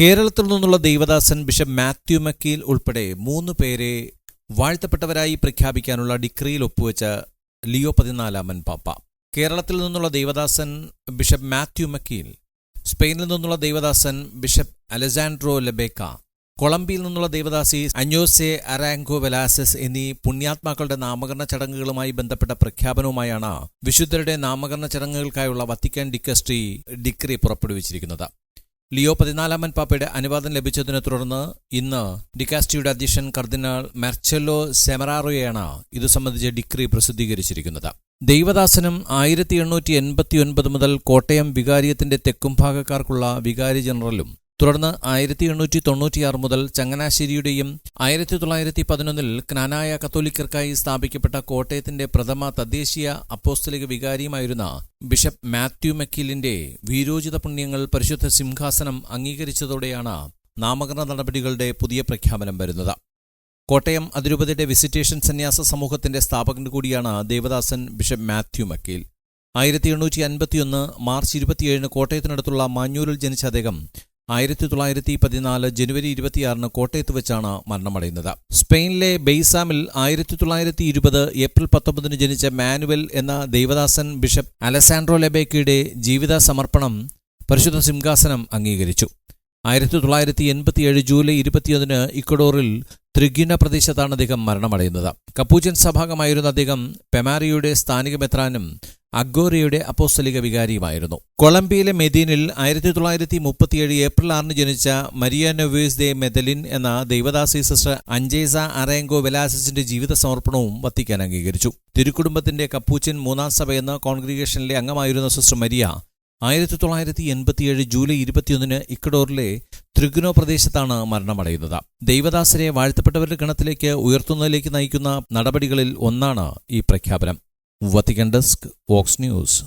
കേരളത്തിൽ നിന്നുള്ള ദൈവദാസൻ ബിഷപ്പ് മാത്യു മക്കീൽ ഉൾപ്പെടെ മൂന്ന് പേരെ വാഴ്ത്തപ്പെട്ടവരായി പ്രഖ്യാപിക്കാനുള്ള ഡിക്രിയിൽ ഒപ്പുവെച്ച ലിയോ പതിനാലാമൻ പാപ്പ. കേരളത്തിൽ നിന്നുള്ള ദൈവദാസൻ ബിഷപ്പ് മാത്യു മക്കീൽ സ്പെയിനിൽ നിന്നുള്ള ദൈവദാസൻ ബിഷപ്പ് അലസാൻഡ്രോ ലബേക്ക കൊളംബിയയിൽ നിന്നുള്ള ദൈവദാസി അഞ്ഞോസെ അരാങ്കോ വെലാസസ് എന്നീ പുണ്യാത്മാക്കളുടെ നാമകരണ ചടങ്ങുകളുമായി ബന്ധപ്പെട്ട പ്രഖ്യാപനവുമായാണ് വിശുദ്ധരുടെ നാമകരണ ചടങ്ങുകൾക്കായുള്ള വത്തിക്കാൻ ഡിക്കസ്ട്രി ഡിക്രി പുറപ്പെടുവിച്ചിരിക്കുന്നത്. ലിയോ പതിനാലാമൻ പാപ്പയുടെ അനുവാദം ലഭിച്ചതിനെ തുടർന്ന് ഇന്ന് ഡിക്കാസ്റ്റിയുടെ അധ്യക്ഷൻ കർദിനാൾ മെർച്ചെല്ലോ സെമറാറോയാണ് ഇതു സംബന്ധിച്ച് ഡിക്രി പ്രസിദ്ധീകരിച്ചിരിക്കുന്നത്. ദൈവദാസനം ആയിരത്തി എണ്ണൂറ്റി എൺപത്തി ഒൻപത് മുതൽ കോട്ടയം വികാരിയത്തിന്റെ തെക്കും ഭാഗക്കാർക്കുള്ള വികാരി ജനറലും തുടർന്ന് ആയിരത്തി എണ്ണൂറ്റി തൊണ്ണൂറ്റിയാറ് മുതൽ ചങ്ങനാശ്ശേരിയുടെയും ആയിരത്തി തൊള്ളായിരത്തി പതിനൊന്നിൽ ക്നാനായ കത്തോലിക്കർക്കായി സ്ഥാപിക്കപ്പെട്ട കോട്ടയത്തിന്റെ പ്രഥമ തദ്ദേശീയ അപ്പോസ്തലിക വികാരിയുമായിരുന്ന ബിഷപ്പ് മാത്യു മക്കീലിന്റെ വീരോചിത പുണ്യങ്ങൾ പരിശുദ്ധ സിംഹാസനം അംഗീകരിച്ചതോടെയാണ് നാമകരണ നടപടികളുടെ പുതിയ പ്രഖ്യാപനം വരുന്നത്. കോട്ടയം അതിരൂപതയുടെ വിസിറ്റേഷൻ സന്യാസ സമൂഹത്തിന്റെ സ്ഥാപകൻ കൂടിയാണ് ദേവദാസൻ ബിഷപ്പ് മാത്യു മക്കീൽ. ആയിരത്തി എണ്ണൂറ്റി അൻപത്തിയൊന്ന് മാർച്ച് ഇരുപത്തിയേഴിന് കോട്ടയത്തിനടുത്തുള്ള മാഞ്ഞൂരിൽ ജനിച്ച അദ്ദേഹം ആയിരത്തി തൊള്ളായിരത്തി പതിനാല് ജനുവരി ഇരുപത്തിയാറിന് കോട്ടയത്ത് വെച്ചാണ് മരണമടയുന്നത്. സ്പെയിനിലെ ബെയ്സാമിൽ ആയിരത്തി തൊള്ളായിരത്തി ഇരുപത് ഏപ്രിൽ പത്തൊമ്പതിന് ജനിച്ച മാനുവൽ എന്ന ദൈവദാസൻ ബിഷപ്പ് അലസാൻഡ്രോ ലെബേക്കയുടെ ജീവിത സമർപ്പണം പരിശുദ്ധ സിംഹാസനം അംഗീകരിച്ചു. ആയിരത്തി തൊള്ളായിരത്തി എൺപത്തിയേഴ് ജൂലൈ ഇരുപത്തിയൊന്നിന് ഇക്വഡോറിൽ ത്രിഗുന പ്രദേശത്താണ് അദ്ദേഹം മരണമടയുന്നത്. കപ്പൂജൻ സഭാഗമായിരുന്ന അദ്ദേഹം പെമാരിയുടെ സ്ഥാനിക മെത്രാനും അഗോറിയയുടെ അപ്പോസ്തലിക വികാരിയുമായിരുന്നു. കൊളംബിയയിലെ മെദീനിൽ ആയിരത്തി തൊള്ളായിരത്തി മുപ്പത്തിയേഴ് ഏപ്രിൽ ആറിന് ജനിച്ച മരിയ നൊവേസ് ദെ മെദലിൻ എന്ന ദൈവദാസി സിസ്റ്റർ അഞ്ചേസ അറേങ്കോ വെലാസിന്റെ ജീവിത സമർപ്പണവും വത്തിക്കാൻ അംഗീകരിച്ചു. തിരുക്കുടുംബത്തിന്റെ കപ്പൂച്ചൻ മൂന്നാം സഭ എന്ന കോൺഗ്രിഗേഷനിലെ അംഗമായിരുന്ന സിസ്റ്റർ മരിയ ആയിരത്തി തൊള്ളായിരത്തി എൺപത്തിയേഴ് ജൂലൈ ഇരുപത്തിയൊന്നിന് ഇക്കഡോറിലെ ത്രിഗുനോ പ്രദേശത്താണ് മരണമടയുന്നത്. ദൈവദാസരെ വാഴ്ത്തപ്പെട്ടവരുടെ ഗണത്തിലേക്ക് ഉയർത്തുന്നതിലേക്ക് നയിക്കുന്ന നടപടികളിൽ ഒന്നാണ് ഈ പ്രഖ്യാപനം. വത്തിക്കൻ ഡെസ്ക് വോക്സ് ന്യൂസ്